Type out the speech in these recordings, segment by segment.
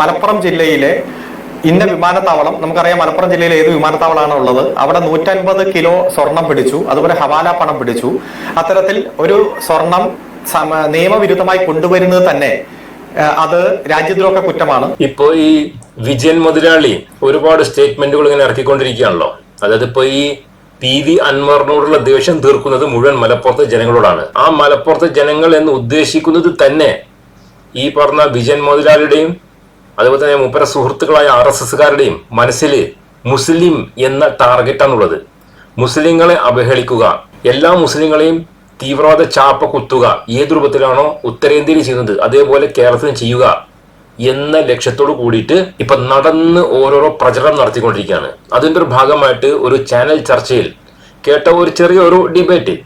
മലപ്പുറം ജില്ലയിലെ ഇന്ന വിമാനത്താവളം നമുക്കറിയാം മലപ്പുറം ജില്ലയിലെ ഏത് വിമാനത്താവളമാണ് ഉള്ളത്. അവിടെ നൂറ്റൻപത് കിലോ സ്വർണം പിടിച്ചു. അതുപോലെ ഹവാല പണം പിടിച്ചു. അത്തരത്തിൽ ഒരു സ്വർണം നിയമവിരുദ്ധമായി കൊണ്ടുവരുന്നത് തന്നെ അത് രാജ്യദ്രോഹ കുറ്റമാണ്. ഇപ്പോ ഈ വിജയൻ മുതലാളി ഒരുപാട് സ്റ്റേറ്റ്മെന്റുകൾ ഇങ്ങനെ ഇറക്കിക്കൊണ്ടിരിക്കുകയാണല്ലോ. അതായത് ഇപ്പൊ ഈ പി വി അൻവറിനോടുള്ള ദേഷ്യം തീർക്കുന്നത് മുഴുവൻ മലപ്പുറത്തെ ജനങ്ങളോടാണ്. ആ മലപ്പുറത്തെ ജനങ്ങൾ എന്ന് ഉദ്ദേശിക്കുന്നത് തന്നെ ഈ പറഞ്ഞ വിജയൻ മോതിലാലിയുടെയും അതുപോലെ തന്നെ മുപ്പര സുഹൃത്തുക്കളായ ആർ എസ് എസ്സുകാരുടെയും മനസ്സിൽ മുസ്ലിം എന്ന ടാർഗറ്റാണുള്ളത്. മുസ്ലിങ്ങളെ അവഹേളിക്കുക എല്ലാ മുസ്ലിങ്ങളെയും തീവ്രവാദ ചാപ്പ കുത്തുക ഏത് രൂപത്തിലാണോ ഉത്തരേന്ത്യയിൽ ചെയ്യുന്നത് അതേപോലെ കേരളത്തിലും ചെയ്യുക എന്ന ലക്ഷ്യത്തോട് കൂടിയിട്ട് ഇപ്പൊ നടന്ന് ഓരോരോ പ്രചരണം നടത്തിക്കൊണ്ടിരിക്കുകയാണ്. അതിന്റെ ഒരു ഭാഗമായിട്ട് ഒരു ചാനൽ ചർച്ചയിൽ കേട്ട ഒരു ചെറിയ ഒരു ഡിബേറ്റ്.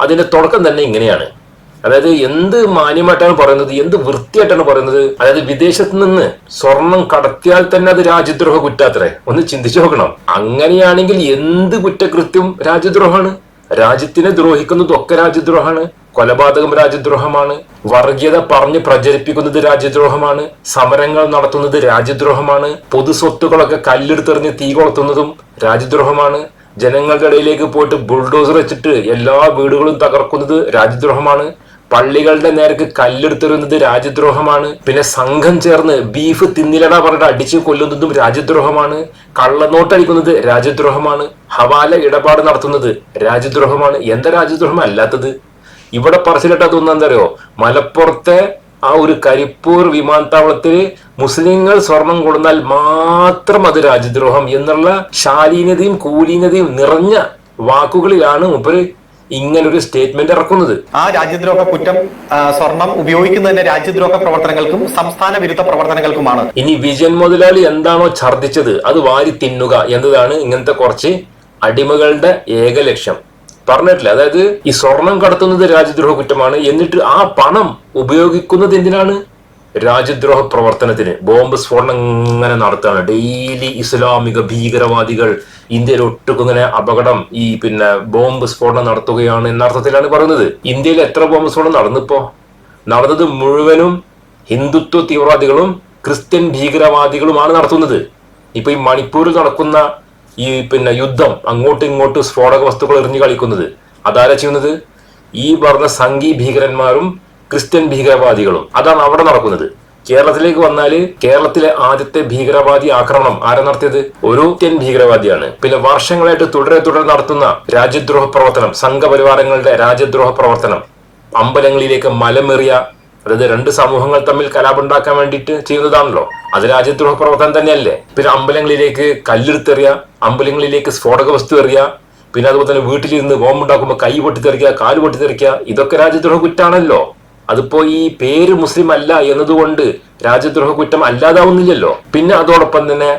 അതിന്റെ തുടക്കം തന്നെ ഇങ്ങനെയാണ്. അതായത് എന്ത് മാന്യമായിട്ടാണ് പറയുന്നത് എന്ത് വൃത്തിയായിട്ടാണ് പറയുന്നത്? അതായത് വിദേശത്ത് നിന്ന് സ്വർണം കടത്തിയാൽ തന്നെ അത് രാജ്യദ്രോഹ കുറ്റാത്രേ. ഒന്ന് ചിന്തിച്ചു നോക്കണം. അങ്ങനെയാണെങ്കിൽ എന്ത് കുറ്റകൃത്യം രാജ്യദ്രോഹമാണ്? രാജ്യത്തിനെ ദ്രോഹിക്കുന്നതൊക്കെ രാജ്യദ്രോഹമാണ്. കൊലപാതകം രാജ്യദ്രോഹമാണ്. വർഗീയത പറഞ്ഞ് പ്രചരിപ്പിക്കുന്നത് രാജ്യദ്രോഹമാണ്. സമരങ്ങൾ നടത്തുന്നത് രാജ്യദ്രോഹമാണ്. പൊതു സ്വത്തുക്കളൊക്കെ കല്ലെടുത്തെറിഞ്ഞ് തീ കൊളുത്തുന്നതും രാജ്യദ്രോഹമാണ്. ജനങ്ങളുടെ ഇടയിലേക്ക് പോയിട്ട് ബുൾഡോസർ വെച്ചിട്ട് എല്ലാ വീടുകളും തകർക്കുന്നത് രാജ്യദ്രോഹമാണ്. പള്ളികളുടെ നേർക്ക് കല്ലെടുത്തെറിയുന്നത് രാജ്യദ്രോഹമാണ്. പിന്നെ സംഘം ചേർന്ന് ബീഫ് തിന്നിലട പറഞ്ഞിട്ട് അടിച്ചു കൊല്ലുന്നതും രാജ്യദ്രോഹമാണ്. കള്ളനോട്ടടിക്കുന്നത് രാജ്യദ്രോഹമാണ്. ഹവാല ഇടപാട് നടത്തുന്നത് രാജ്യദ്രോഹമാണ്. എന്താ രാജ്യദ്രോഹം? അല്ലാത്തത്. ഇവിടെ പറച്ചിലിട്ടാ തോന്നുന്ന എന്താ പറയുക മലപ്പുറത്തെ ആ ഒരു കരിപ്പൂർ വിമാനത്താവളത്തിൽ മുസ്ലിങ്ങൾ സ്വർണം കൊടുന്നാൽ മാത്രം അത് രാജ്യദ്രോഹം എന്നുള്ള ശാലീനതയും കൂലീനതയും നിറഞ്ഞ വാക്കുകളിലാണ് മുപ്പര് ഇങ്ങനൊരു സ്റ്റേറ്റ്മെന്റ് ഇറക്കുന്നത്. ആ രാജ്യദ്രോഹ കുറ്റം സ്വർണം ഉപയോഗിക്കുന്നതിന്റെ രാജ്യദ്രോഹ പ്രവർത്തനങ്ങൾക്കും സംസ്ഥാന വിരുദ്ധ പ്രവർത്തനങ്ങൾക്കുമാണ്. ഇനി വിജയൻ മുതലാളി എന്താണോ ഛർദ്ദിച്ചത് അത് വാരി തിന്നുക എന്നതാണ് ഇങ്ങനത്തെ കുറച്ച് അടിമകളുടെ ഏക ലക്ഷ്യം. പറഞ്ഞിട്ടില്ല? അതായത് ഈ സ്വർണം കടത്തുന്നത് രാജ്യദ്രോഹ കുറ്റമാണ് എന്നിട്ട് ആ പണം ഉപയോഗിക്കുന്നത് എന്തിനാണ്? രാജ്യദ്രോഹ പ്രവർത്തനത്തിന് ബോംബ് സ്ഫോടനം ഇങ്ങനെ നടത്തുകയാണ്. ഡെയിലി ഇസ്ലാമിക ഭീകരവാദികൾ ഇന്ത്യയിൽ ഒട്ടുക്കും അപകടം ഈ പിന്നെ ബോംബ് സ്ഫോടനം നടത്തുകയാണ് എന്ന അർത്ഥത്തിലാണ് പറയുന്നത്. ഇന്ത്യയിൽ എത്ര ബോംബ് സ്ഫോടനം നടന്നിപ്പോ? നടന്നത് മുഴുവനും ഹിന്ദുത്വ തീവ്രവാദികളും ക്രിസ്ത്യൻ ഭീകരവാദികളുമാണ് നടത്തുന്നത്. ഇപ്പൊ ഈ മണിപ്പൂരിൽ നടക്കുന്ന ഈ പിന്നെ യുദ്ധം അങ്ങോട്ടും ഇങ്ങോട്ടും സ്ഫോടക വസ്തുക്കൾ എറിഞ്ഞു കളിക്കുന്നത്. അതാരാ ചെയ്യുന്നത്? ഈ പറഞ്ഞ സംഘി ഭീകരന്മാരും ക്രിസ്ത്യൻ ഭീകരവാദികളും. അതാണ് അവിടെ നടക്കുന്നത്. കേരളത്തിലേക്ക് വന്നാൽ കേരളത്തിലെ ആദ്യത്തെ ഭീകരവാദി ആക്രമണം ആരാ നടത്തിയത്? ഒരു ഭീകരവാദിയാണ്. പിന്നെ വർഷങ്ങളായിട്ട് തുടരെ തുടരെ നടത്തുന്ന രാജ്യദ്രോഹ പ്രവർത്തനം സംഘപരിവാരങ്ങളുടെ രാജ്യദ്രോഹ പ്രവർത്തനം അമ്പലങ്ങളിലേക്ക് മലമെറിയ അതായത് രണ്ട് സമൂഹങ്ങൾ തമ്മിൽ കലാപുണ്ടാക്കാൻ വേണ്ടിയിട്ട് ചെയ്യുന്നതാണല്ലോ. അത് രാജ്യദ്രോഹ പ്രവർത്തനം തന്നെയല്ലേ? പിന്നെ അമ്പലങ്ങളിലേക്ക് കല്ലെടുത്തെറിയ അമ്പലങ്ങളിലേക്ക് സ്ഫോടക വസ്തു എറിയ പിന്നെ അതുപോലെ തന്നെ വീട്ടിലിരുന്ന് ബോംബുണ്ടാക്കുമ്പോൾ കൈ പൊട്ടിത്തെറിക്കുക കാൽ പൊട്ടിത്തെറിക്കുക ഇതൊക്കെ രാജ്യദ്രോഹ കുറ്റാണല്ലോ. അതിപ്പോ ഈ പേര് മുസ്ലിം അല്ല എന്നതുകൊണ്ട് രാജ്യദ്രോഹ കുറ്റം അല്ലാതാവുന്നില്ലല്ലോ. പിന്നെ അതോടൊപ്പം തന്നെ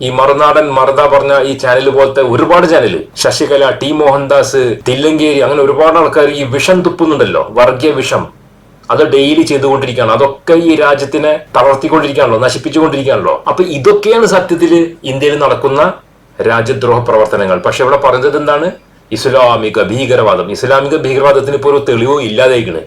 ഈ മറുനാടൻ മറുത പറഞ്ഞ ഈ ചാനൽ പോലത്തെ ഒരുപാട് ചാനൽ ശശികല ടി മോഹൻദാസ് തില്ലങ്കേരി അങ്ങനെ ഒരുപാട് ആൾക്കാർ ഈ വിഷം തുപ്പുന്നുണ്ടല്ലോ വർഗീയ വിഷം. അത് ഡെയിലി ചെയ്തുകൊണ്ടിരിക്കുകയാണ്. അതൊക്കെ ഈ രാജ്യത്തിനെ തളർത്തിക്കൊണ്ടിരിക്കുകയാണല്ലോ നശിപ്പിച്ചുകൊണ്ടിരിക്കുകയാണല്ലോ. അപ്പൊ ഇതൊക്കെയാണ് സത്യത്തിൽ ഇന്ത്യയിൽ നടക്കുന്ന രാജ്യദ്രോഹ പ്രവർത്തനങ്ങൾ. പക്ഷെ ഇവിടെ പറഞ്ഞത് എന്താണ്? ഇസ്ലാമിക ഭീകരവാദം. ഇസ്ലാമിക ഭീകരവാദത്തിന് ഇപ്പോൾ ഒരു തെളിവോ ഇല്ലാതായിക്കണ്.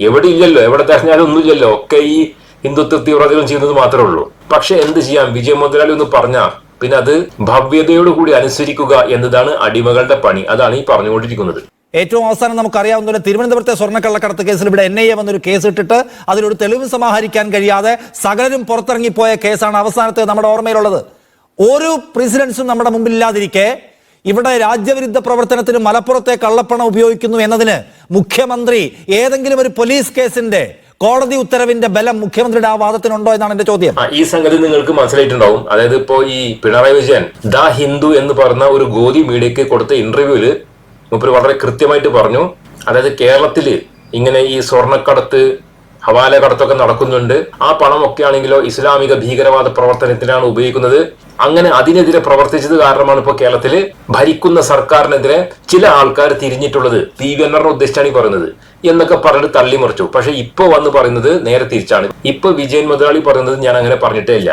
എവിടെ ഇല്ലല്ലോ എവിടെ തെരഞ്ഞാലും ഒന്നുമില്ലല്ലോ. ഒക്കെ ഈ ഹിന്ദുത്വ തീവ്രവാദികൾ ചെയ്യുന്നത് മാത്രമേ ഉള്ളൂ. പക്ഷെ എന്ത് ചെയ്യാം? വിജയ മുതലാളി ഒന്ന് പറഞ്ഞ പിന്നെ അത് ഭവ്യതയോട് കൂടി അനുസരിക്കുക എന്നതാണ് അടിമകളുടെ പണി. അതാണ് ഈ പറഞ്ഞുകൊണ്ടിരിക്കുന്നത്. ഏറ്റവും അവസാനം നമുക്കറിയാവുന്ന പോലെ തിരുവനന്തപുരത്തെ സ്വർണക്കള്ളക്കടത്ത് കേസിൽ ഇവിടെ എൻ ഐ എ വന്നൊരു കേസ് ഇട്ടിട്ട് അതിലൊരു തെളിവ് സമാഹരിക്കാൻ കഴിയാതെ സകലരും പുറത്തിറങ്ങിപ്പോയ കേസാണ് അവസാനത്തെ നമ്മുടെ ഓർമ്മയിലുള്ളത്. ഒരു പ്രസിഡൻസും നമ്മുടെ മുമ്പിൽ ഇല്ലാതിരിക്കെ ഇവിടെ രാജ്യവിരുദ്ധ പ്രവർത്തനത്തിന് മലപ്പുറത്തെ കള്ളപ്പണം ഉപയോഗിക്കുന്നു എന്നതിന് മുഖ്യമന്ത്രി ഏതെങ്കിലും ഒരു പോലീസ് കേസിന്റെ കോടതി ഉത്തരവിന്റെ ബലം മുഖ്യമന്ത്രിയുടെ ആ വാദത്തിനുണ്ടോ എന്നാണ് എന്റെ ചോദ്യം. ഈ സംഗതി നിങ്ങൾക്ക് മനസ്സിലായിട്ടുണ്ടാവും. അതായത് ഇപ്പോ ഈ പിണറായി വിജയൻ ദ ഹിന്ദു എന്ന് പറഞ്ഞ ഒരു ഗോദി മീഡിയക്ക് കൊടുത്ത ഇന്റർവ്യൂവിൽ മുപ്പര് വളരെ കൃത്യമായിട്ട് പറഞ്ഞു. അതായത് കേരളത്തിൽ ഇങ്ങനെ ഈ സ്വർണക്കടത്ത് ഹവാല കടത്തൊക്കെ നടക്കുന്നുണ്ട്. ആ പണമൊക്കെ ആണെങ്കിലോ ഇസ്ലാമിക ഭീകരവാദ പ്രവർത്തനത്തിനാണ് ഉപയോഗിക്കുന്നത്. അങ്ങനെ അതിനെതിരെ പ്രവർത്തിച്ചത് കാരണമാണ് ഇപ്പോൾ കേരളത്തിൽ ഭരിക്കുന്ന സർക്കാരിനെതിരെ ചില ആൾക്കാർ തിരിഞ്ഞിട്ടുള്ളത്. പി വി എന്നറിനെ ഉദ്ദേശിച്ചാണ് ഈ പറയുന്നത്. എന്നൊക്കെ പറഞ്ഞിട്ട് തള്ളിമറിച്ചു. പക്ഷെ ഇപ്പൊ വന്ന് പറയുന്നത് നേരെ തിരിച്ചാണ്. ഇപ്പൊ വിജയൻ മുതലാളി പറയുന്നത് ഞാൻ അങ്ങനെ പറഞ്ഞിട്ടേ ഇല്ല.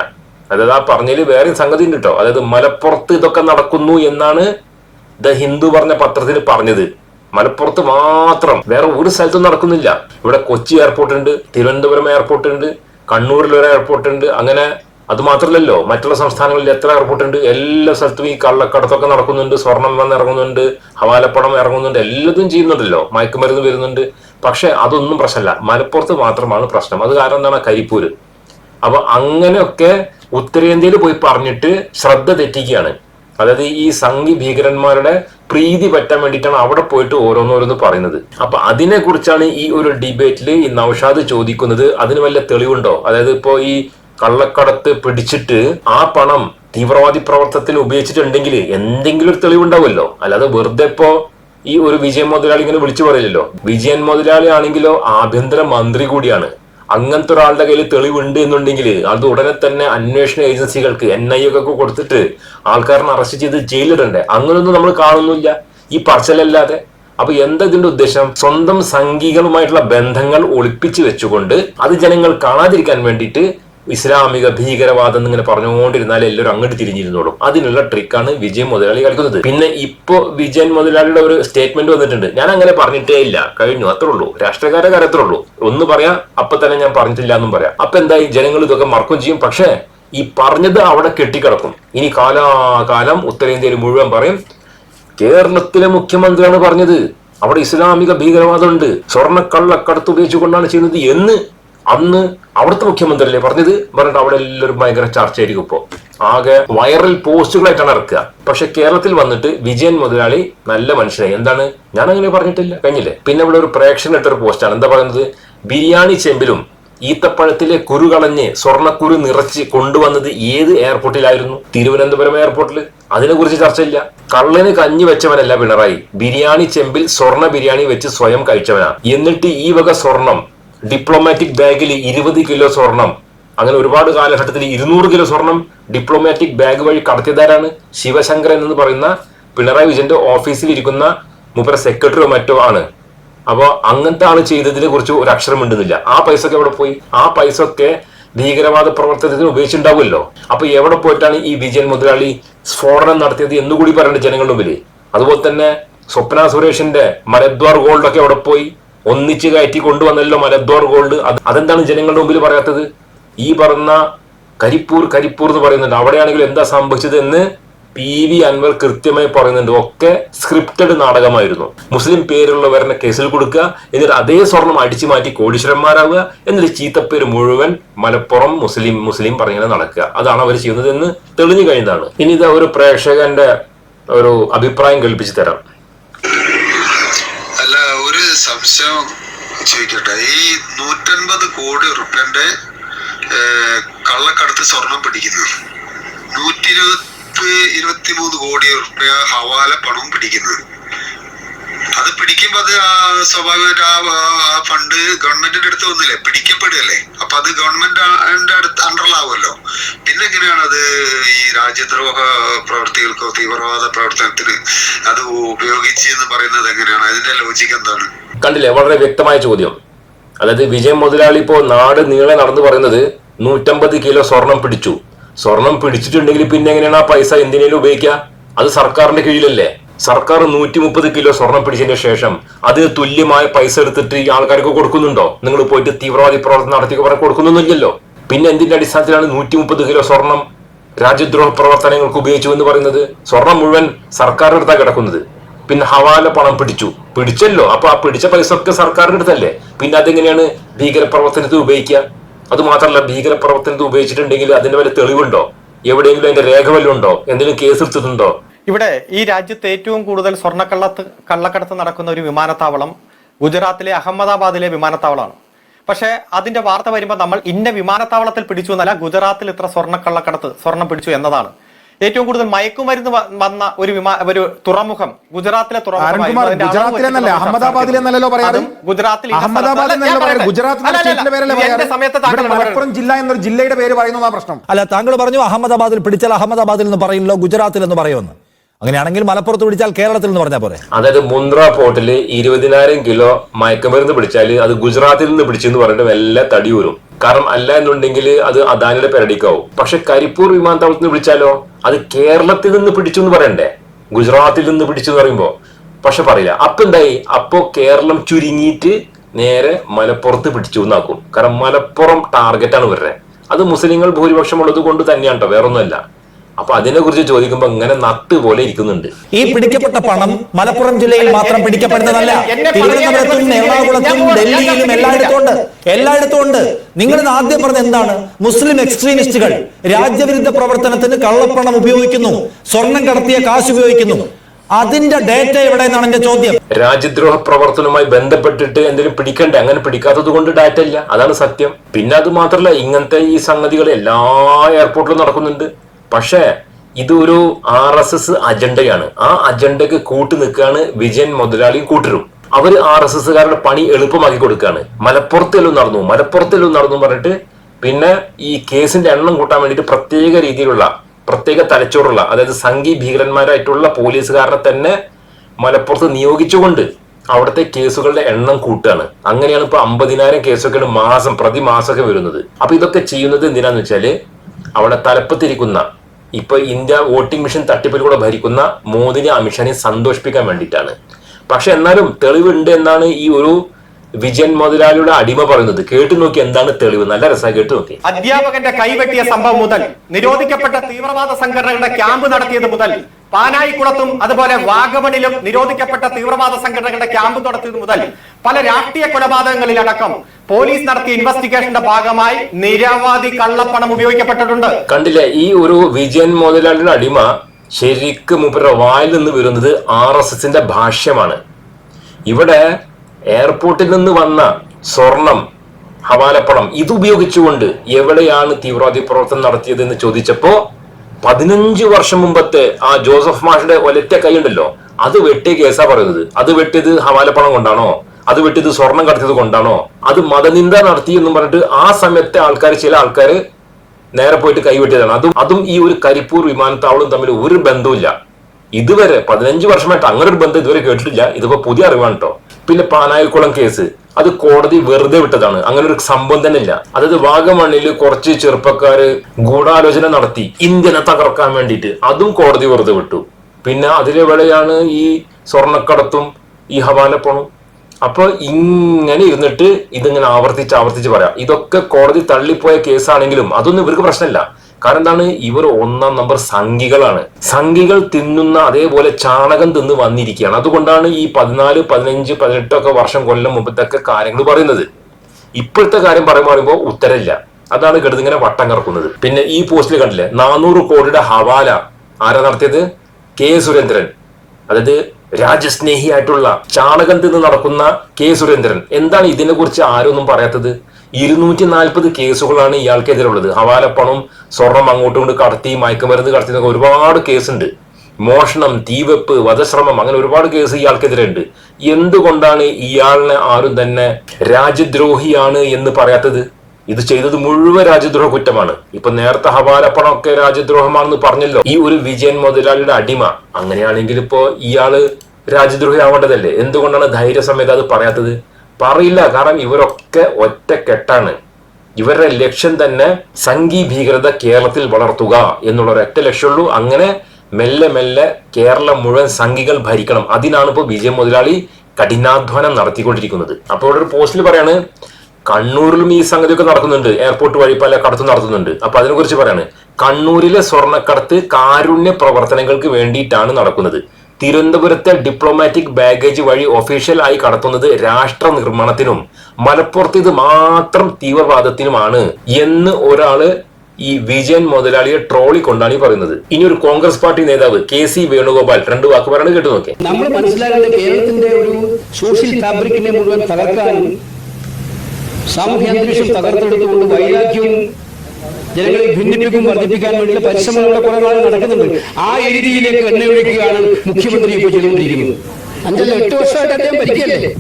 അതായത് ആ പറഞ്ഞതിൽ വേറെ സംഗതി ഉണ്ട് കേട്ടോ. അതായത് മലപ്പുറത്ത് ഇതൊക്കെ നടക്കുന്നു എന്നാണ് ദ ഹിന്ദു പറഞ്ഞ പത്രത്തിൽ പറഞ്ഞത്. മലപ്പുറത്ത് മാത്രം. വേറെ ഒരു സ്ഥലത്തും നടക്കുന്നില്ല. ഇവിടെ കൊച്ചി എയർപോർട്ട് ഉണ്ട് തിരുവനന്തപുരം എയർപോർട്ട് ഉണ്ട് കണ്ണൂരിൽ ഒരു എയർപോർട്ട് ഉണ്ട്. അങ്ങനെ അത് മാത്രമല്ലല്ലോ മറ്റുള്ള സംസ്ഥാനങ്ങളിൽ എത്ര എയർപോർട്ട് ഉണ്ട് എല്ലാ സ്ഥലത്തും ഈ കള്ളക്കടത്തൊക്കെ നടക്കുന്നുണ്ട് സ്വർണം വന്ന് ഇറങ്ങുന്നുണ്ട് ഹവാലപ്പണം ഇറങ്ങുന്നുണ്ട് എല്ലാതും ചെയ്യുന്നുണ്ടല്ലോ. മയക്കുമരുന്ന് വരുന്നുണ്ട്. പക്ഷെ അതൊന്നും പ്രശ്നമല്ല. മലപ്പുറത്ത് മാത്രമാണ് പ്രശ്നം. അത് കാരണം എന്താണ്? കരിപ്പൂര്. അപ്പൊ അങ്ങനെയൊക്കെ ഉത്തരേന്ത്യയിൽ പോയി പറഞ്ഞിട്ട് ശ്രദ്ധ തെറ്റിക്കുകയാണ്. അതായത് ഈ സംഘി ഭീകരന്മാരുടെ പ്രീതി പറ്റാൻ വേണ്ടിയിട്ടാണ് അവിടെ പോയിട്ട് ഓരോന്നോരോന്ന് പറയുന്നത്. അപ്പൊ അതിനെ കുറിച്ചാണ് ഈ ഒരു ഡിബേറ്റിൽ ഈ നൌഷാദ് ചോദിക്കുന്നത്. അതിന് വല്ല തെളിവുണ്ടോ? അതായത് ഇപ്പോ ഈ കള്ളക്കടത്ത് പിടിച്ചിട്ട് ആ പണം തീവ്രവാദി പ്രവർത്തനത്തിന് ഉപയോഗിച്ചിട്ടുണ്ടെങ്കിൽ എന്തെങ്കിലും ഒരു തെളിവുണ്ടാവുമല്ലോ. അല്ലാതെ വെറുതെ ഇപ്പോ ഈ ഒരു വിജയൻ മുതലാളി ഇങ്ങനെ വിളിച്ചു പറയില്ലല്ലോ. വിജയൻ മുതലാളി ആണെങ്കിലോ ആഭ്യന്തര മന്ത്രി കൂടിയാണ്. അങ്ങനത്തെ ഒരാളുടെ കയ്യിൽ തെളിവുണ്ട് എന്നുണ്ടെങ്കിൽ അത് ഉടനെ തന്നെ അന്വേഷണ ഏജൻസികൾക്ക് എൻ ഐ ഒക്കെ കൊടുത്തിട്ട് ആൾക്കാരനെ അറസ്റ്റ് ചെയ്ത് ജയിലിടണ്ടേ? അങ്ങനെയൊന്നും നമ്മൾ കാണുന്നില്ല ഈ പറച്ചലല്ലാതെ. അപ്പൊ എന്താ ഇതിന്റെ ഉദ്ദേശം? സ്വന്തം സംഘികളുമായിട്ടുള്ള ബന്ധങ്ങൾ ഒളിപ്പിച്ചു വെച്ചുകൊണ്ട് അത് ജനങ്ങൾ കാണാതിരിക്കാൻ വേണ്ടിയിട്ട് ഇസ്ലാമിക ഭീകരവാദം എന്നിങ്ങനെ പറഞ്ഞുകൊണ്ടിരുന്നാൽ എല്ലാവരും അങ്ങോട്ട് തിരിഞ്ഞിരുന്നോളും. അതിനുള്ള ട്രിക്കാണ് വിജയൻ മുതലാളി കളിക്കുന്നത്. പിന്നെ ഇപ്പോ വിജയൻ മുതലാളിയുടെ ഒരു സ്റ്റേറ്റ്മെന്റ് വന്നിട്ടുണ്ട്. ഞാൻ അങ്ങനെ പറഞ്ഞിട്ടേ ഇല്ല. കഴിഞ്ഞു. അത്രേ ഉള്ളൂ. രാഷ്ട്രീയക്കാരെ കാര്യത്രേ ഉള്ളൂ. ഒന്ന് പറയാം. അപ്പൊ തന്നെ ഞാൻ പറഞ്ഞിട്ടില്ല എന്നും പറയാം. അപ്പൊ എന്തായി? ജനങ്ങൾ ഇതൊക്കെ മറക്കും ചെയ്യും. പക്ഷേ ഈ പറഞ്ഞത് അവിടെ കെട്ടിക്കിടക്കും. ഇനി കാലാകാലം ഉത്തരേന്ത്യയിൽ മുഴുവൻ പറയും കേരളത്തിലെ മുഖ്യമന്ത്രിയാണ് പറഞ്ഞത്. അവിടെ ഇസ്ലാമിക ഭീകരവാദമുണ്ട് സ്വർണക്കള്ളക്കടത്ത് ഉപയോഗിച്ചുകൊണ്ടാണ് ചെയ്യുന്നത് എന്ന് അന്ന് അവിടുത്തെ മുഖ്യമന്ത്രിയല്ലേ പറഞ്ഞത്? പറഞ്ഞിട്ട് അവിടെ എല്ലാവരും ഭയങ്കര ചർച്ചയായിരിക്കും ഇപ്പോ. ആകെ വൈറൽ പോസ്റ്റുകളായിട്ടാണ് ഇറക്കുക. പക്ഷെ കേരളത്തിൽ വന്നിട്ട് വിജയൻ മുതലാളി നല്ല മനുഷ്യനായി. എന്താണ്? ഞാൻ അങ്ങനെ പറഞ്ഞിട്ടില്ല. കഴിഞ്ഞില്ലേ? പിന്നെ ഇവിടെ ഒരു പ്രേക്ഷകൻ ഇട്ടൊരു പോസ്റ്റാണ്. എന്താ പറയുന്നത്? ബിരിയാണി ചെമ്പിലും ഈത്തപ്പഴത്തിലെ കുരു കളഞ്ഞ് സ്വർണക്കുരു നിറച്ച് കൊണ്ടുവന്നത് ഏത് എയർപോർട്ടിലായിരുന്നു? തിരുവനന്തപുരം എയർപോർട്ടിൽ അതിനെ കുറിച്ച് ചർച്ചയില്ല. കള്ളന് കഞ്ഞി വെച്ചവനല്ല പിണറായി. ബിരിയാണി ചെമ്പിൽ സ്വർണ ബിരിയാണി വെച്ച് സ്വയം കഴിച്ചവനാ. എന്നിട്ട് ഈ വക സ്വർണം ഡിപ്ലോമാറ്റിക് ബാഗിൽ ഇരുപത് കിലോ സ്വർണം. അങ്ങനെ ഒരുപാട് കാലഘട്ടത്തിൽ ഇരുന്നൂറ് കിലോ സ്വർണം ഡിപ്ലോമാറ്റിക് ബാഗ് വഴി കടത്തിയതാരാണ്? ശിവശങ്കരൻ എന്ന് പറയുന്ന പിണറായി വിജയന്റെ ഓഫീസിൽ ഇരിക്കുന്ന മൂപ്പര സെക്രട്ടറിയോ മറ്റോ ആണ്. അപ്പോൾ അങ്ങനത്തെ ആൾ ചെയ്തതിനെ കുറിച്ച് ഒരു അക്ഷരം ഉണ്ടെന്നില്ല ആ പൈസ ഒക്കെ എവിടെ പോയി? ആ പൈസ ഒക്കെ ഭീകരവാദ പ്രവർത്തനത്തിന് ഉപയോഗിച്ചിട്ടുണ്ടാവുമല്ലോ. അപ്പൊ എവിടെ പോയിട്ടാണ് ഈ വിജയൻ മുതലാളി സ്ഫോടനം നടത്തിയത് എന്നുകൂടി പറയേണ്ട ജനങ്ങളുടെ മുമ്പിൽ അതുപോലെ തന്നെ സ്വപ്ന സുരേഷിന്റെ മലദ്വാർ ഗോൾഡ് ഒക്കെ എവിടെ പോയി? ഒന്നിച്ച് കയറ്റി കൊണ്ടുവന്നല്ലോ മലദ്വാർ ഗോൾഡ്. അത് അതെന്താണ് ജനങ്ങളുടെ മുമ്പിൽ പറയാത്തത്? ഈ പറഞ്ഞ കരിപ്പൂർ കരിപ്പൂർ എന്ന് പറയുന്നുണ്ട്. അവിടെയാണെങ്കിൽ എന്താ സംഭവിച്ചത് എന്ന് പി വി അൻവർ കൃത്യമായി പറയുന്നുണ്ട്. ഒക്കെ സ്ക്രിപ്റ്റഡ് നാടകമായിരുന്നു. മുസ്ലിം പേരുള്ളവരെ കേസിൽ കൊടുക്കുക എന്നിട്ട് അതേ സ്വർണം അടിച്ചു മാറ്റി കോടീശ്വരന്മാരാവുക എന്നിട്ട് ചീത്തപ്പേര് മുഴുവൻ മലപ്പുറം മുസ്ലിം മുസ്ലിം പറഞ്ഞിങ്ങനെ നടക്കുക. അതാണ് അവർ ചെയ്യുന്നത് എന്ന് തെളിഞ്ഞു കഴിഞ്ഞതാണ്. ഇനി ഇത് ഒരു പ്രേക്ഷകന്റെ ഒരു അഭിപ്രായം കേൾപ്പിച്ചു തരാം. ഒരു സംശയം ചോദിക്കട്ടെ? ഈ നൂറ്റൻപത് കോടി റുപ്യന്റെ കള്ളക്കടത്ത് സ്വർണം പിടിക്കുന്നു. നൂറ്റി ഇരുപത്തി ഇരുപത്തി മൂന്ന് കോടി റുപ്യ ഹവാല പണവും പിടിക്കുന്നത് അത് പിടിക്കുമ്പോ അത് സ്വാഭാവികമായിട്ട് ആ ഫണ്ട് ഗവൺമെന്റിന്റെ അടുത്ത് വന്നില്ലേ? പിടിക്കപ്പെടുകയല്ലേ? അപ്പൊ അത് ഗവൺമെന്റിന്റെ അടുത്ത് അണ്ടറിലാവുമല്ലോ പിന്നെ എങ്ങനെയാണ് അത് ഈ രാജ്യദ്രോഹ പ്രവർത്തികൾക്കോ തീവ്രവാദ പ്രവർത്തനത്തിന് അത് ഉപയോഗിച്ച് എന്ന് പറയുന്നത് എങ്ങനെയാണ്? അതിന്റെ ലോജിക് എന്താണ്? കണ്ടില്ലേ? വളരെ വ്യക്തമായ ചോദ്യം. അതായത് വിജയ് മുതലാളി ഇപ്പോ നാട് നീളെ നടന്നു പറയുന്നത് നൂറ്റമ്പത് കിലോ സ്വർണം പിടിച്ചു. സ്വർണം പിടിച്ചിട്ടുണ്ടെങ്കിൽ പിന്നെ എങ്ങനെയാണ് ആ പൈസ എന്തിനേലും ഉപയോഗിക്കുക? അത് സർക്കാരിന്റെ കീഴിലല്ലേ? സർക്കാർ നൂറ്റി മുപ്പത് കിലോ സ്വർണം പിടിച്ചതിന് ശേഷം അതിന് തുല്യമായ പൈസ എടുത്തിട്ട് ഈ ആൾക്കാർക്ക് കൊടുക്കുന്നുണ്ടോ? നിങ്ങൾ പോയിട്ട് തീവ്രവാദി പ്രവർത്തനം നടത്തി പറഞ്ഞ് കൊടുക്കുന്നൊന്നുമില്ലല്ലോ പിന്നെ എന്തിന്റെ അടിസ്ഥാനത്തിലാണ് നൂറ്റി മുപ്പത് കിലോ സ്വർണം രാജ്യദ്രോഹ പ്രവർത്തനങ്ങൾക്ക് ഉപയോഗിച്ചു എന്ന് പറയുന്നത്? സ്വർണം മുഴുവൻ സർക്കാരിന്റെ അടുത്താണ് കിടക്കുന്നത്. പിന്നെ ഹവാല പണം പിടിച്ചു. പിടിച്ചല്ലോ. അപ്പൊ ആ പിടിച്ച പൈസ ഒക്കെ സർക്കാരിന്റെ അടുത്തല്ലേ? പിന്നെ അതെങ്ങനെയാണ് ഭീകരപ്രവർത്തനത്തിന് ഉപയോഗിക്കുക? അത് മാത്രമല്ല ഭീകരപ്രവർത്തനത്തിന് ഉപയോഗിച്ചിട്ടുണ്ടെങ്കിൽ അതിന്റെ വല്ല തെളിവുണ്ടോ? എവിടെയെങ്കിലും അതിന്റെ രേഖ വല്ലതും ഉണ്ടോ? എന്തെങ്കിലും കേസ് എടുത്തിട്ടുണ്ടോ? ഇവിടെ ഈ രാജ്യത്ത് ഏറ്റവും കൂടുതൽ സ്വർണക്കള്ളത്ത് കള്ളക്കടത്ത് നടക്കുന്ന ഒരു വിമാനത്താവളം ഗുജറാത്തിലെ അഹമ്മദാബാദിലെ വിമാനത്താവളമാണ്. പക്ഷേ അതിന്റെ വാർത്ത വരുമ്പോൾ നമ്മൾ ഇന്ന വിമാനത്താവളത്തിൽ പിടിച്ചു എന്നല്ല ഗുജറാത്തിൽ ഇത്ര സ്വർണക്കള്ളക്കടത്ത് സ്വർണം പിടിച്ചു എന്നതാണ്. ഏറ്റവും കൂടുതൽ മയക്കുമരുന്ന് വന്ന ഒരു വിമാ ഒരു തുറമുഖം ഗുജറാത്തിലെ ജില്ലയുടെ പേര് പറയുന്നതാ പ്രശ്നം. അല്ല താങ്കൾ പറഞ്ഞു അഹമ്മദാബാദിൽ പിടിച്ചാൽ അഹമ്മദാബാദിൽ എന്ന് പറയില്ലോ ഗുജറാത്തിൽ എന്ന് പറയുമെന്ന്. അങ്ങനെയാണെങ്കിൽ മലപ്പുറത്ത് പിടിച്ചാൽ കേരളത്തിൽ എന്ന് പറഞ്ഞാൽ പോരെ. അതായത് മുന്ദ്ര പോർട്ടിൽ ഇരുപതിനായിരം കിലോ മയക്കുമരുന്ന് പിടിച്ചാൽ അത് ഗുജറാത്തിൽ നിന്ന് പിടിച്ചെന്ന് പറഞ്ഞിട്ട് വല്ല തടി വരും കാരണം അല്ല എന്നുണ്ടെങ്കിൽ അത് അദാനിയുടെ പെരടിക്കാവും. പക്ഷെ കരിപ്പൂർ വിമാനത്താവളത്തിൽ നിന്ന് പിടിച്ചാലോ? അത് കേരളത്തിൽ നിന്ന് പിടിച്ചു എന്ന് പറയണ്ടേ? ഗുജറാത്തിൽ നിന്ന് പിടിച്ചു എന്ന് പറയുമ്പോ? പക്ഷെ പറയില്ല. അപ്പൊ എന്തായി? അപ്പോ കേരളം ചുരുങ്ങിയിട്ട് നേരെ മലപ്പുറത്ത് പിടിച്ചു എന്നാക്കും. കാരണം മലപ്പുറം ടാർഗറ്റാണ് ഇവരുടെ. അത് മുസ്ലിങ്ങൾ ഭൂരിപക്ഷം ഉള്ളത് കൊണ്ട് തന്നെയാണ് കേട്ടോ വേറൊന്നുമല്ല. അപ്പൊ അതിനെ കുറിച്ച് ചോദിക്കുമ്പോ ഇങ്ങനെ നട്ട് പോലെ ഇരിക്കുന്നുണ്ട്. ഈ പിടിക്കപ്പെട്ട പണം മലപ്പുറം ജില്ലയിൽ മാത്രം പിടിക്കപ്പെടുന്നതല്ല. തിരുവനന്തപുരത്തും എറണാകുളത്തും ഡൽഹിയിലും എല്ലായിടത്തും ഉണ്ട്. എല്ലായിടത്തും ഉണ്ട്. നിങ്ങൾ ആദ്യം പറഞ്ഞ എന്താണ്? മുസ്ലിം എക്സ്ട്രീമിസ്റ്റുകൾ രാജ്യവിരുദ്ധ പ്രവർത്തനത്തിന് കള്ളപ്പണം ഉപയോഗിക്കുന്നു. സ്വർണം കടത്തിയ കാശ് ഉപയോഗിക്കുന്നു. അതിന്റെ ഡേറ്റ എവിടെ എന്നാണ് എന്റെ ചോദ്യം? രാജ്യദ്രോഹ പ്രവർത്തനവുമായി ബന്ധപ്പെട്ടിട്ട് എന്തെങ്കിലും പിടിക്കണ്ടേ? അങ്ങനെ പിടിക്കാത്തത് കൊണ്ട് ഡാറ്റ ഇല്ല. അതാണ് സത്യം. പിന്നെ അത് മാത്രമല്ല ഇങ്ങനത്തെ ഈ സംഗതികൾ എല്ലാ എയർപോർട്ടിലും നടക്കുന്നുണ്ട്. പക്ഷേ ഇതൊരു ആർ എസ് എസ് അജണ്ടയാണ്. ആ അജണ്ടക്ക് കൂട്ടു നിൽക്കുകയാണ് വിജയൻ മുതലാളിയും കൂട്ടരും. അവർ ആർ എസ് എസ്സുകാരുടെ പണി എളുപ്പമാക്കി കൊടുക്കുകയാണ്. മലപ്പുറത്തെല്ലാം നടന്നു. മലപ്പുറത്തെല്ലാം നടന്നു പറഞ്ഞിട്ട് പിന്നെ ഈ കേസിന്റെ എണ്ണം കൂട്ടാൻ വേണ്ടിയിട്ട് പ്രത്യേക രീതിയിലുള്ള പ്രത്യേക തലച്ചോറുള്ള അതായത് സംഘി ഭീകരന്മാരായിട്ടുള്ള പോലീസുകാരനെ തന്നെ മലപ്പുറത്ത് നിയോഗിച്ചുകൊണ്ട് അവിടുത്തെ കേസുകളുടെ എണ്ണം കൂട്ടുകയാണ്. അങ്ങനെയാണ് ഇപ്പൊ അമ്പതിനായിരം കേസൊക്കെയാണ് മാസം പ്രതിമാസമൊക്കെ വരുന്നത്. അപ്പൊ ഇതൊക്കെ ചെയ്യുന്നത് എന്തിനാന്ന് വെച്ചാൽ അവിടെ തലപ്പത്തിരിക്കുന്ന ഇപ്പൊ ഇന്ത്യ വോട്ടിംഗ് മെഷീൻ തട്ടിപ്പിലൂടെ ഭരിക്കുന്ന മോദിനെ അമിത്ഷാനെ സന്തോഷിപ്പിക്കാൻ വേണ്ടിയിട്ടാണ്. പക്ഷെ എന്നാലും തെളിവുണ്ട് എന്നാണ് ഈ ഒരു വിജയൻ മുതലാളിയുടെ അടിമ പറയുന്നത്. കേട്ടു നോക്കി എന്താണ് തെളിവ്. നല്ല രസമായി കേട്ടു നോക്കി. അധ്യാപകന്റെ കൈവെട്ടിയ സംഭവം മുതൽ നിരോധിക്കപ്പെട്ട തീവ്രവാദ സംഘടനകളുടെ ക്യാമ്പ് നടത്തിയത് മുതൽ പാനായിക്കുളത്തും അതുപോലെ വാഗമണിലും നിരോധിക്കപ്പെട്ട തീവ്രവാദ സംഘടനകളുടെ ക്യാമ്പ് നടത്തിയത് മുതൽ പല രാഷ്ട്രീയ കൊലപാതകങ്ങളിലടക്കം പോലീസ് നടത്തിയ ഇൻവെസ്റ്റിഗേഷന്റെ ഭാഗമായി നിരവധി കള്ളപ്പണം ഉപയോഗിക്കപ്പെട്ടിട്ടുണ്ട്. കണ്ടില്ലേ ഈ ഒരു വിജയൻ മോഹൻലാലിന്റെ അടിമ ശരിക്കും മൂപ്പരുടെ വായിൽ നിന്ന് വരുന്നത് ആർ എസ് എസിന്റെ ഭാഷ്യമാണ്. ഇവിടെ എയർപോർട്ടിൽ നിന്ന് വന്ന സ്വർണം ഹവാലപ്പണം ഇത് ഉപയോഗിച്ചുകൊണ്ട് എവിടെയാണ് തീവ്രവാദി പ്രവർത്തനം നടത്തിയതെന്ന് ചോദിച്ചപ്പോൾ ചോദിച്ചപ്പോ പതിനഞ്ച് വർഷം മുമ്പത്തെ ആ ജോസഫ് മാഷിന്റെ ഒലറ്റ കൈ ഉണ്ടല്ലോ അത് വെട്ടിയ കേസാ പറയുന്നത്. അത് വെട്ടിയത് ഹവാലപ്പണം കൊണ്ടാണോ? അത് വെട്ടിയത് സ്വർണം കടത്തിയത് കൊണ്ടാണോ? അത് മതനിന്ദ നടത്തി എന്നും പറഞ്ഞിട്ട് ആ സമയത്തെ ആൾക്കാർ ചില ആൾക്കാർ നേരെ പോയിട്ട് കൈവെട്ടിയതാണ് അതും അതും ഈ ഒരു കരിപ്പൂർ വിമാനത്താവളവും തമ്മിൽ ഒരു ബന്ധവുമില്ല. ഇതുവരെ പതിനഞ്ച് വർഷമായിട്ട് അങ്ങനെ ഒരു ബന്ധം ഇതുവരെ കേട്ടിട്ടില്ല. ഇതിപ്പോ പുതിയ അറിവാണ് കേട്ടോ പിന്നെ പാനായിക്കുളം കേസ്. അത് കോടതി വെറുതെ വിട്ടതാണ്. അങ്ങനെ ഒരു സംഭവം തന്നെ ഇല്ല. അതായത് വാഗമണ്ണിൽ കുറച്ച് ചെറുപ്പക്കാര് ഗൂഢാലോചന നടത്തി. ഇന്ത്യനെ തകർക്കാൻ വേണ്ടിയിട്ട്. അതും കോടതി വെറുതെ വിട്ടു. പിന്നെ അതിലെ വിളയാണ് ഈ സ്വർണക്കടത്തും ഈ ഹവാലപ്പണും അപ്പൊ ഇങ്ങനെ ഇരുന്നിട്ട് ഇതിങ്ങനെ ആവർത്തിച്ച് ആവർത്തിച്ച് പറയാം. ഇതൊക്കെ കോടതി തള്ളിപ്പോയ കേസാണെങ്കിലും അതൊന്നും ഇവർക്ക് പ്രശ്നമില്ല. കാരണം എന്താണ് ഇവർ ഒന്നാം നമ്പർ സംഘികളാണ്. സംഘികൾ തിന്നുന്ന അതേപോലെ ചാണകം തിന്ന് വന്നിരിക്കുകയാണ്. അതുകൊണ്ടാണ് ഈ പതിനാല് പതിനഞ്ച് പതിനെട്ടൊക്കെ വർഷം കൊല്ലം മുമ്പത്തൊക്കെ കാര്യങ്ങൾ പറയുന്നത്. ഇപ്പോഴത്തെ കാര്യം പറയുമ്പോൾ ഉത്തരമില്ല അതാണ് കിടന്നിങ്ങനെ വട്ടം കറക്കുന്നത്. പിന്നെ ഈ പോസ്റ്റിൽ കണ്ടില്ലേ? നാനൂറ് കോടിയുടെ ഹവാല ആരാ നടത്തിയത്? കെ സുരേന്ദ്രൻ. അതായത് രാജ്യസ്നേഹിയായിട്ടുള്ള ചാണകം തിന്ന് നടക്കുന്ന കെ സുരേന്ദ്രൻ. എന്താണ് ഇതിനെക്കുറിച്ച് ആരൊന്നും പറയാത്തത്? ഇരുന്നൂറ്റി നാൽപ്പത് കേസുകളാണ് ഇയാൾക്കെതിരുള്ളത്. ഹവാലപ്പണം സ്വർണം അങ്ങോട്ടും കൊണ്ട് കടത്തി മയക്കുമരുന്ന് കടത്തി ഒരുപാട് കേസുണ്ട്. മോഷണം തീവെപ്പ് വധശ്രമം അങ്ങനെ ഒരുപാട് കേസ് ഇയാൾക്കെതിരെ ഉണ്ട് എന്തുകൊണ്ടാണ് ഇയാളിനെ ആരും തന്നെ രാജ്യദ്രോഹിയാണ് എന്ന് പറയാത്തത്? ഇത് ചെയ്തത് മുഴുവൻ രാജ്യദ്രോഹ കുറ്റമാണ്. ഇപ്പൊ നേരത്തെ ഹവാലപ്പണമൊക്കെ രാജ്യദ്രോഹമാണെന്ന് പറഞ്ഞല്ലോ. ഈ ഒരു വിജയൻ മുതലാളിയുടെ അടിമ. അങ്ങനെയാണെങ്കിൽ ഇപ്പോ ഇയാൾ രാജ്യദ്രോഹി ആവേണ്ടതല്ലേ എന്തുകൊണ്ടാണ് ധൈര്യസമേത അത് പറയാത്തത്? പറയില്ല. കാരണം ഇവരൊക്കെ ഒറ്റക്കെട്ടാണ്. ഇവരുടെ ലക്ഷ്യം തന്നെ സംഘി ഭീകരത കേരളത്തിൽ വളർത്തുക എന്നുള്ള ഒരൊറ്റ ലക്ഷ്യമുള്ളൂ അങ്ങനെ മെല്ലെ മെല്ലെ കേരളം മുഴുവൻ സംഘികൾ ഭരിക്കണം. അതിനാണ് ഇപ്പോൾ വിജയ മുതലാളി കഠിനാധ്വാനം നടത്തിക്കൊണ്ടിരിക്കുന്നത്. അപ്പോൾ ഇവിടെ ഒരു പോസ്റ്റിൽ പറയാണ് കണ്ണൂരിലും ഈ സംഗതിയൊക്കെ നടക്കുന്നുണ്ട്. എയർപോർട്ട് വഴി പല കടത്തും നടത്തുന്നുണ്ട്. അപ്പൊ അതിനെക്കുറിച്ച് പറയാണ് കണ്ണൂരിലെ സ്വർണക്കടത്ത് കാരുണ്യ പ്രവർത്തനങ്ങൾക്ക് വേണ്ടിയിട്ടാണ് നടക്കുന്നത്. തിരുവനന്തപുരത്തെ ഡിപ്ലോമാറ്റിക് ബാഗേജ് വഴി ഒഫീഷ്യലായി കടത്തുന്നത് രാഷ്ട്ര നിർമ്മാണത്തിനും മലപ്പുറത്ത് ഇത് മാത്രം തീവ്രവാദത്തിനുമാണ് എന്ന് ഒരാൾ ഈ വിജയൻ മുതലാളിയെ ട്രോളി കൊണ്ടാണ് ഈ പറയുന്നത്. ഇനി ഒരു കോൺഗ്രസ് പാർട്ടി നേതാവ് കെ സി വേണുഗോപാൽ രണ്ട് വാക്ക് പറയുന്നത് കേട്ടു നോക്കേ. നമ്മൾ മനസ്സിലാക്കേണ്ടത് കേരളത്തിന്റെ ഒരു സോഷ്യൽ ഫാബ്രിക്കിനെ മുഴുവൻ തകർക്കാനും സാമൂഹ്യ അന്തരീക്ഷം തകർത്തെടുത്തുകൊണ്ട് വൈരാഗ്യവും ജനങ്ങളെ ഭിന്നിപ്പിക്കും വർദ്ധിപ്പിക്കാൻ വേണ്ടിയുള്ള പരിശ്രമങ്ങളുടെ കുറെ നാൾ നടക്കുന്നുണ്ട്. ആ രീതിയിലേക്ക് എണ്ണയൊഴിക്കുകയാണ് മുഖ്യമന്ത്രി ഇപ്പോൾ ചെയ്തുകൊണ്ടിരിക്കുന്നത്. അഞ്ചല്ല എട്ട് വർഷമായിട്ട് അദ്ദേഹം ഭരിക്കല്ലേ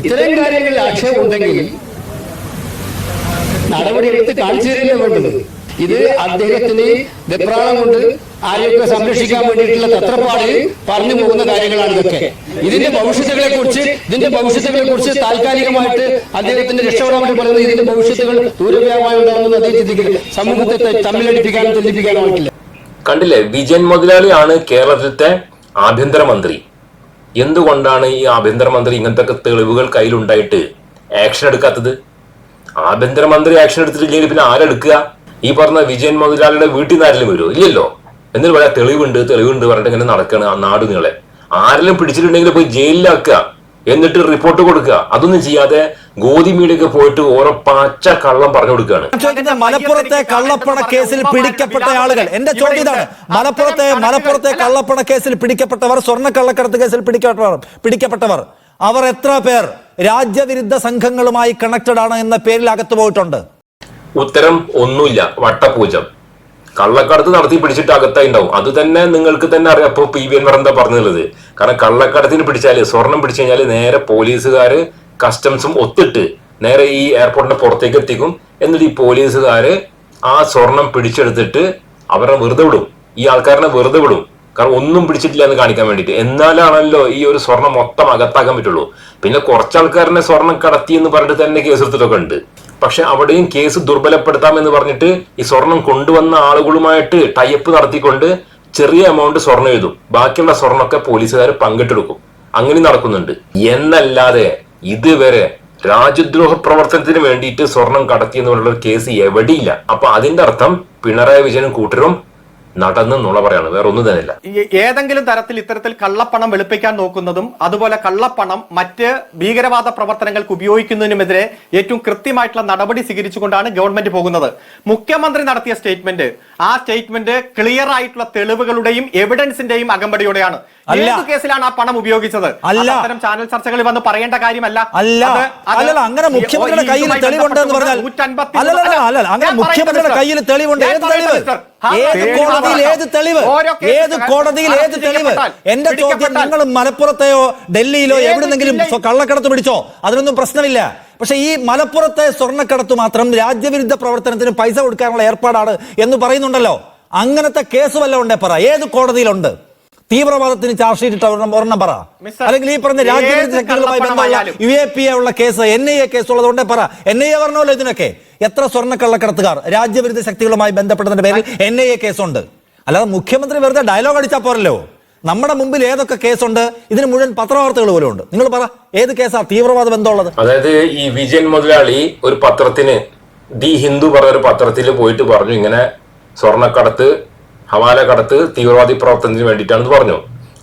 ഇത്തരം കാര്യങ്ങളിൽ ആക്ഷേപം ഉണ്ടെങ്കിൽ നടപടിയെടുത്ത് കാണിച്ചു തരില്ല വേണ്ടത്? ഇത് അദ്ദേഹത്തിന് വെപ്രാളം കൊണ്ട് ആരെയൊക്കെ സംരക്ഷിക്കാൻ വേണ്ടിയിട്ടുള്ള തത്രപ്പാട് പറഞ്ഞു പോകുന്ന കാര്യങ്ങളാണ് ഇതൊക്കെ. ഇതിന്റെ ഭവിഷ്യത്തുകളെ കുറിച്ച് ഇതിന്റെ ഭവിഷ്യത്തുകളെ കുറിച്ച് താൽക്കാലികമായിട്ട് അദ്ദേഹത്തിന്റെ രക്ഷപ്പെടാൻ വേണ്ടി പറയുന്നത് ഇതിന്റെ ഭവിഷ്യത്തുകൾ ദൂരവ്യാപമായി ഉണ്ടാകുന്ന അദ്ദേഹം ചിന്തിക്കില്ല സമൂഹത്തെ തമ്മിലടിപ്പിക്കാനും തെല്ലിപ്പിക്കാനും ആയിട്ടില്ല കണ്ടില്ലേ വിജയൻ മുതലാളിയാണ് കേരളത്തിലത്തെ ആഭ്യന്തരമന്ത്രി. എന്തുകൊണ്ടാണ് ഈ ആഭ്യന്തരമന്ത്രി ഇങ്ങനത്തെ തെളിവുകൾ കയ്യിലുണ്ടായിട്ട് ആക്ഷൻ എടുക്കാത്തത്? ആഭ്യന്തരമന്ത്രി ആക്ഷൻ എടുത്തിട്ടില്ലെങ്കിൽ പിന്നെ ആരെടുക്കുക? ഈ പറഞ്ഞ വിജയൻ മുതലാളിയുടെ വീട്ടിൽ നിന്ന് ആരെങ്കിലും വരുമോ ഇല്ലല്ലോ. എന്നിട്ട് പറയാ തെളിവുണ്ട് തെളിവുണ്ട് പറഞ്ഞിട്ട് ഇങ്ങനെ നടക്കണം ആ നാട് നിങ്ങളെ ആരെങ്കിലും പിടിച്ചിട്ടുണ്ടെങ്കിൽ പോയി ജയിലിലാക്കുക എന്നിട്ട് റിപ്പോർട്ട് കൊടുക്കുക. അതൊന്നും ചെയ്യാതെ ഗോതി മീഡിയൊക്കെ പോയിട്ട് ഓരോ പാച്ച കള്ളം പറഞ്ഞു കൊടുക്കുകയാണ്. മലപ്പുറത്തെ കള്ളപ്പണ കേസിൽ പിടിക്കപ്പെട്ട ആളുകൾ. എന്റെ ചോദ്യം ഇതാണ്. മലപ്പുറത്തെ മലപ്പുറത്തെ കള്ളപ്പണ കേസിൽ പിടിക്കപ്പെട്ടവർ സ്വർണ കള്ളക്കടത്ത് കേസിൽ പിടിക്കപ്പെട്ടവർ പിടിക്കപ്പെട്ടവർ. അവർ എത്ര പേർ? രാജ്യവിരുദ്ധ സംഘങ്ങളുമായി കണക്റ്റഡ് ആണ് എന്ന പേരിൽ അകത്ത് പോയിട്ടുണ്ട്. ഉത്തരം ഒന്നുമില്ല. വട്ടപൂജം. കള്ളക്കടത്ത് നടത്തി പിടിച്ചിട്ട് അകത്തായി ഉണ്ടാവും അത് തന്നെ നിങ്ങൾക്ക് തന്നെ അറിയാം. അപ്പോൾ പി വി എൻവർ എന്താ പറഞ്ഞുള്ളത്? കാരണം കള്ളക്കടത്തിന് പിടിച്ചാൽ സ്വർണം പിടിച്ചു കഴിഞ്ഞാൽ നേരെ പോലീസുകാര് കസ്റ്റംസും ഒത്തിട്ട് നേരെ ഈ എയർപോർട്ടിന്റെ പുറത്തേക്ക് എത്തിക്കും. എന്നിട്ട് ഈ പോലീസുകാര് ആ സ്വർണം പിടിച്ചെടുത്തിട്ട് അവരെ വെറുതെ വിടും. ഈ ആൾക്കാരനെ വെറുതെ വിടും. കാരണം ഒന്നും പിടിച്ചിട്ടില്ല എന്ന് കാണിക്കാൻ വേണ്ടിയിട്ട്. എന്നാലാണല്ലോ ഈ ഒരു സ്വർണം മൊത്തം അകത്താക്കാൻ പറ്റുള്ളൂ. പിന്നെ കുറച്ച് ആൾക്കാരനെ സ്വർണം കടത്തി എന്ന് പറഞ്ഞിട്ട് തന്നെ കേസെടുത്തിട്ടൊക്കെ ഉണ്ട്. പക്ഷെ അവിടെയും കേസ് ദുർബലപ്പെടുത്താം എന്ന് പറഞ്ഞിട്ട് ഈ സ്വർണം കൊണ്ടുവന്ന ആളുകളുമായിട്ട് ടൈപ്പ് നടത്തിക്കൊണ്ട് ചെറിയ എമൗണ്ട് സ്വർണം എഴുതും. ബാക്കിയുള്ള സ്വർണമൊക്കെ പോലീസുകാർ പങ്കിട്ടെടുക്കും. അങ്ങനെ നടക്കുന്നുണ്ട്. എന്നല്ലാതെ ഇതുവരെ രാജ്യദ്രോഹ പ്രവർത്തനത്തിന് വേണ്ടിയിട്ട് സ്വർണം കടത്തി എന്നുള്ള കേസ് എവിടെയില്ല. അപ്പൊ അതിന്റെ അർത്ഥം പിണറായി വിജയനും കൂട്ടരും നടന്ന് നുണ പറയാണ്. വേറെ ഒന്നും തന്നെയില്ല ഈ ഏതെങ്കിലും തരത്തിൽ ഇത്തരത്തിൽ കള്ളപ്പണം വെളുപ്പിക്കാൻ നോക്കുന്നതും അതുപോലെ കള്ളപ്പണം മറ്റ് ഭീകരവാദ പ്രവർത്തനങ്ങൾക്ക് ഉപയോഗിക്കുന്നതിനുമെതിരെ ഏറ്റവും കൃത്യമായിട്ടുള്ള നടപടി സ്വീകരിച്ചുകൊണ്ടാണ് ഗവൺമെന്റ് പോകുന്നത്. മുഖ്യമന്ത്രി നടത്തിയ സ്റ്റേറ്റ്മെന്റ് ആ സ്റ്റേറ്റ്മെന്റ് ക്ലിയർ ആയിട്ടുള്ള തെളിവുകളുടെയും എവിഡൻസിന്റെയും അകമ്പടിയോടെയാണ്. ഏത് കേസിലാണ് ആ പണം ഉപയോഗിച്ചത്. അത്തരം ചാനൽ ചർച്ചകളിൽ വന്ന് പറയേണ്ട കാര്യമല്ല. അല്ല. അങ്ങനെ മുഖ്യമന്ത്രിയുടെ കയ്യിൽ ഇതുമായി തെളിവുണ്ട് എന്ന് പറഞ്ഞാൽ അങ്ങനെ മുഖ്യമന്ത്രിയുടെ കയ്യിൽ തെളിവുണ്ട്. ഏത് പറയട്ടെ, തെളിവ്? ഏത് തെളിവ് കോടതിയിൽ ഏത് തെളിവ്? ഏത് കോടതിയിൽ ഏത് തെളിവ്? എന്റെ ചോദ്യം നിങ്ങൾ മലപ്പുറത്തെയോ ഡൽഹിയിലോ എവിടെന്നെങ്കിലും കള്ളക്കടത്ത് പിടിച്ചോ? അതിനൊന്നും പ്രശ്നമില്ല. പക്ഷേ ഈ മലപ്പുറത്തെ സ്വർണക്കടത്ത് മാത്രം രാജ്യവിരുദ്ധ പ്രവർത്തനത്തിന് പൈസ കൊടുക്കാനുള്ള ഏർപ്പാടാണ് എന്ന് പറയുന്നുണ്ടല്ലോ. അങ്ങനത്തെ കേസ് വല്ല ഉണ്ടേ പറ. ഏത് കോടതിയിലുണ്ട്? തീവ്രവാദത്തിന് ചാർജ് ഷീറ്റ് ഇട്ട ഒരെണ്ണം പറ. അല്ലെങ്കിൽ ഈ പറഞ്ഞ രാജ്യവിരുദ്ധ ശക്തികളുമായി ബന്ധമുള്ള യു എ പി എ ഉള്ള case N I A case ഉള്ളതുകൊണ്ടേ പറ. എൻ ഐ എ പറഞ്ഞല്ലോ ഇതിനൊക്കെ? എത്ര സ്വർണ കള്ളക്കടത്തുകാർ? രാജ്യവിരുദ്ധ ശക്തികളുമായി ബന്ധപ്പെട്ടതിന്റെ പേരിൽ എൻ ഐ എ കേസുണ്ട്. അല്ലാതെ മുഖ്യമന്ത്രി വെറുതെ ഡയലോഗ് അടിച്ചാൽ പോരല്ലോ. നമ്മുടെ മുമ്പിൽ ഏതൊക്കെ കേസുണ്ട്? ഇതിന് മുഴുവൻ പത്രവാർത്തകൾ പോലും ഉണ്ട്. നിങ്ങൾ പറ ഏത് കേസാ തീവ്രവാദ ബന്ധമുള്ളത്? അതായത് ഈ വിജയൻ മുതലാളി ഒരു പത്രത്തിന് ദി ഹിന്ദു പറഞ്ഞ ഒരു പത്രത്തിൽ പോയിട്ട് പറഞ്ഞു ഇങ്ങനെ സ്വർണക്കടത്ത് ഹവാല കടത്ത് തീവ്രവാദി പ്രവർത്തനത്തിന് വേണ്ടിയിട്ടാണെന്ന് പറഞ്ഞു.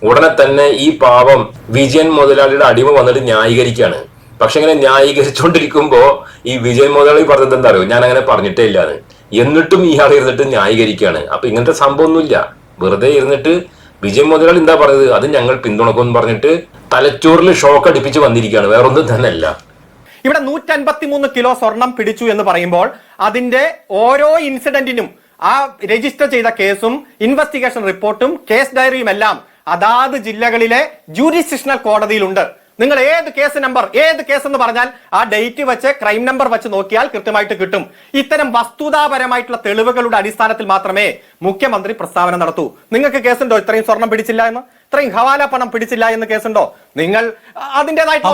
ഉടനെ തന്നെ ഈ പാവം വിജയൻ മുതലാളിയുടെ അടിമ വന്നിട്ട് ന്യായീകരിക്കുകയാണ്. പക്ഷെ ഇങ്ങനെ ന്യായീകരിച്ചുകൊണ്ടിരിക്കുമ്പോ ഈ വിജയ് മുതലാളി പറഞ്ഞത് എന്താ അറിയോ ഞാൻ അങ്ങനെ പറഞ്ഞിട്ടേ ഇല്ലാന്ന്. എന്നിട്ടും ഇയാൾ ഇരുന്നിട്ട് ന്യായീകരിക്കുകയാണ് അപ്പൊ ഇങ്ങനത്തെ സംഭവമൊന്നുമില്ല. വെറുതെ ഇരുന്നിട്ട് വിജയ് മുതലാളി എന്താ പറയുന്നത്? അത് ഞങ്ങൾ പിന്തുണക്കുമെന്ന് പറഞ്ഞിട്ട് തലച്ചോറിൽ ഷോക്ക് അടിപ്പിച്ച് വന്നിരിക്കുകയാണ്. വേറൊന്നും തന്നെ അല്ല ഇവിടെ നൂറ്റൻപത്തി മൂന്ന് കിലോ സ്വർണം പിടിച്ചു എന്ന് പറയുമ്പോൾ അതിന്റെ ഓരോ ഇൻസിഡന്റിനും ആ രജിസ്റ്റർ ചെയ്ത കേസും ഇൻവെസ്റ്റിഗേഷൻ റിപ്പോർട്ടും കേസ് ഡയറിയും എല്ലാം അതാത് ജില്ലകളിലെ ജൂറിസ്ഡിക്ഷണൽ കോടതിയിലുണ്ട്. നിങ്ങൾ ഏത് കേസ് നമ്പർ ഏത് കേസ് എന്ന് പറഞ്ഞാൽ ആ ഡേറ്റ് വെച്ച് ക്രൈം നമ്പർ വെച്ച് നോക്കിയാൽ കൃത്യമായിട്ട് കിട്ടും. ഇത്തരം വസ്തുതാപരമായിട്ടുള്ള തെളിവുകളുടെ അടിസ്ഥാനത്തിൽ മാത്രമേ മുഖ്യമന്ത്രി പ്രസ്താവന നടത്തൂ. നിങ്ങൾക്ക് കേസുണ്ടോ ഇത്രയും സ്വർണം പിടിച്ചില്ല എന്ന്? ഇത്രയും ഹവാല പണം പിടിച്ചില്ല എന്ന് കേസുണ്ടോ നിങ്ങൾ അതിന്റേതായിട്ടുള്ള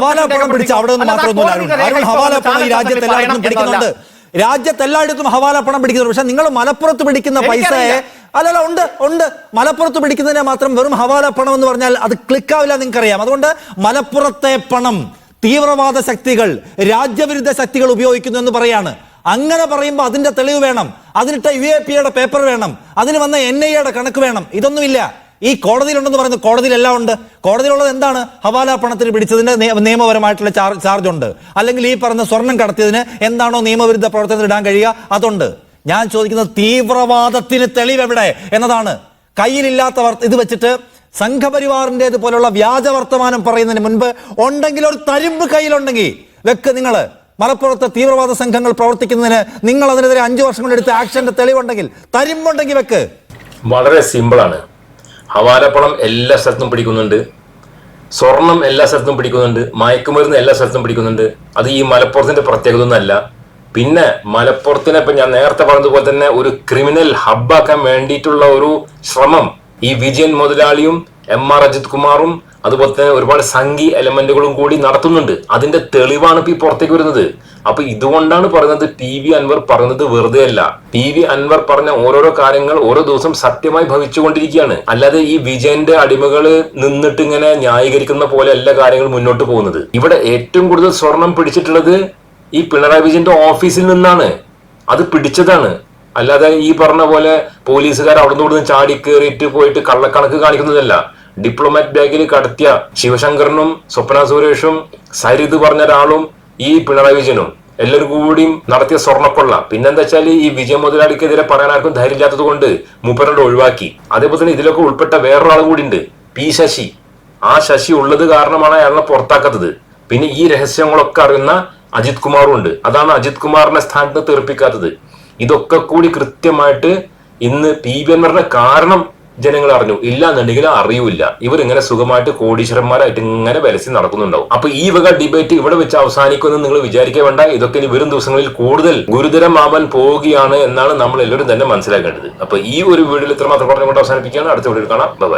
രാജ്യത്ത് എല്ലായിടത്തും ഹവാല പണം പിടിക്കുന്നു. പക്ഷെ നിങ്ങൾ മലപ്പുറത്ത് പിടിക്കുന്ന പൈസയെ അല്ലല്ല ഉണ്ട് ഉണ്ട്. മലപ്പുറത്ത് പിടിക്കുന്നതിനെ മാത്രം വെറും ഹവാല പണം എന്ന് പറഞ്ഞാൽ അത് ക്ലിക്കാവില്ല നിങ്ങൾക്കറിയാം. അതുകൊണ്ട് മലപ്പുറത്തെ പണം തീവ്രവാദ ശക്തികൾ രാജ്യവിരുദ്ധ ശക്തികൾ ഉപയോഗിക്കുന്നു എന്ന് പറയാണ്. അങ്ങനെ പറയുമ്പോൾ അതിന്റെ തെളിവ് വേണം. അതിനിട്ട യു എ പി പേപ്പർ വേണം. അതിന് വന്ന എൻ ഐ എയുടെ കണക്ക് വേണം. ഇതൊന്നുമില്ല. ഈ കോടതിയിലുണ്ടെന്ന് പറയുന്നത് കോടതിയിലെല്ലാം ഉണ്ട്. കോടതിയിലുള്ളത് എന്താണ്? ഹവാല പണത്തിന് പിടിച്ചതിന് നിയ- നിയമപരമായിട്ടുള്ള ചാർജ് ഉണ്ട് അല്ലെങ്കിൽ ഈ പറഞ്ഞ സ്വർണം കടത്തിയതിന് എന്താണോ നിയമവിരുദ്ധ പ്രവർത്തനത്തിൽ ഇടാൻ കഴിയുക? അതുണ്ട്. ഞാൻ ചോദിക്കുന്നത് തീവ്രവാദത്തിന് തെളിവ് എവിടെ എന്നതാണ്. കയ്യിലില്ലാത്തവർ ഇത് വെച്ചിട്ട് സംഘപരിവാറിന്റെ പോലുള്ള വ്യാജ വർത്തമാനം പറയുന്നതിന് മുൻപ് ഉണ്ടെങ്കിൽ ഒരു തരിമ്പ് കയ്യിലുണ്ടെങ്കിൽ വെക്ക് നിങ്ങൾ മലപ്പുറത്തെ തീവ്രവാദ സംഘങ്ങൾ പ്രവർത്തിക്കുന്നതിന് നിങ്ങൾ അതിനെതിരെ അഞ്ചു വർഷം കൊണ്ട് എടുത്ത് ആക്ഷന്റെ തെളിവുണ്ടെങ്കിൽ തരിമ്പുണ്ടെങ്കിൽ വെക്ക്. വളരെ സിമ്പിളാണ്. ഹവാലപ്പണം എല്ലാ സ്ഥലത്തും പിടിക്കുന്നുണ്ട്. സ്വർണം എല്ലാ സ്ഥലത്തും പിടിക്കുന്നുണ്ട്. മയക്കുമരുന്ന് എല്ലാ സ്ഥലത്തും പിടിക്കുന്നുണ്ട്. അത് ഈ മലപ്പുറത്തിന്റെ പ്രത്യേകത ഒന്നല്ല പിന്നെ മലപ്പുറത്തിനെ ഇപ്പൊ ഞാൻ നേരത്തെ പറഞ്ഞതുപോലെ തന്നെ ഒരു ക്രിമിനൽ ഹബ്ബാക്കാൻ വേണ്ടിയിട്ടുള്ള ഒരു ശ്രമം ഈ വിജയൻ മുതലാളിയും എം ആർ അജിത് കുമാറും അതുപോലെ തന്നെ ഒരുപാട് സംഘി എലമെന്റുകളും കൂടി നടത്തുന്നുണ്ട്. അതിന്റെ തെളിവാണ് ഇപ്പൊ ഈ പുറത്തേക്ക് വരുന്നത്. അപ്പൊ ഇതുകൊണ്ടാണ് പറയുന്നത് പി വി അൻവർ പറഞ്ഞത് വെറുതെ അല്ല പി വി അൻവർ പറഞ്ഞ ഓരോരോ കാര്യങ്ങൾ ഓരോ ദിവസം സത്യമായി ഭവിച്ചുകൊണ്ടിരിക്കുകയാണ്. അല്ലാതെ ഈ വിജയന്റെ അടിമകൾ നിന്നിട്ട് ഇങ്ങനെ ന്യായീകരിക്കുന്ന പോലെ എല്ലാ കാര്യങ്ങളും മുന്നോട്ട് പോകുന്നത്. ഇവിടെ ഏറ്റവും കൂടുതൽ സ്വർണം പിടിച്ചിട്ടുള്ളത് ഈ പിണറായി വിജയന്റെ ഓഫീസിൽ നിന്നാണ്. അത് പിടിച്ചതാണ്. അല്ലാതെ ഈ പറഞ്ഞ പോലെ പോലീസുകാർ അവിടെ നിന്ന് ചാടി കയറിയിട്ട് പോയിട്ട് കള്ളക്കണക്ക് കാണിക്കുന്നതല്ല. ഡിപ്ലോമാറ്റ് ബാഗിൽ കടത്തിയ ശിവശങ്കരനും സ്വപ്ന സുരേഷും സരിത് പറഞ്ഞ ഒരാളും ഈ പിണറായി വിജയനും എല്ലാവരും കൂടിയും നടത്തിയ സ്വർണക്കൊള്ള. പിന്നെന്താ വെച്ചാൽ ഈ വിജയ മുതലാളിക്കെതിരെ പറയാൻ ആർക്കും ധൈര്യമില്ലാത്തത് കൊണ്ട് മൂപ്പരോട് ഒഴിവാക്കി. അതേപോലെ തന്നെ ഇതിലൊക്കെ ഉൾപ്പെട്ട വേറൊരാൾ കൂടി ഉണ്ട് പി ശശി. ആ ശശി ഉള്ളത് കാരണമാണ് അയാളെ പുറത്താക്കാത്തത്. പിന്നെ ഈ രഹസ്യങ്ങളൊക്കെ അറിയുന്ന അജിത് കുമാറും ഉണ്ട്. അതാണ് അജിത് കുമാറിനെ സ്ഥാനത്ത് തെറിപ്പിക്കാത്തത്. ഇതൊക്കെ കൂടി കൃത്യമായിട്ട് ഇന്ന് പി ബി എൻവറിന്റെ കാരണം ജനങ്ങൾ അറിഞ്ഞു. ഇല്ല എന്നുണ്ടെങ്കിൽ അറിയൂല ഇവർ ഇങ്ങനെ സുഖമായിട്ട് കോടീശ്വരന്മാരായിട്ട് ഇങ്ങനെ വലസി നടക്കുന്നുണ്ടാവും. അപ്പൊ ഈ വക ഡിബേറ്റ് ഇവിടെ വെച്ച് അവസാനിക്കുമെന്ന് നിങ്ങൾ വിചാരിക്കാൻ വേണ്ട. ഇതൊക്കെ ഇനി വരും ദിവസങ്ങളിൽ കൂടുതൽ ഗുരുതരമാവാൻ പോവുകയാണ് എന്നാണ് നമ്മൾ എല്ലാവരും തന്നെ മനസ്സിലാക്കേണ്ടത്. അപ്പൊ ഈ ഒരു വീഡിയോയിൽ ഇത്രമാത്രം പറഞ്ഞുകൊണ്ട് അവസാനിപ്പിക്കുകയാണ്. അടുത്ത വീഡിയോയിൽ കാണാം. ബൈ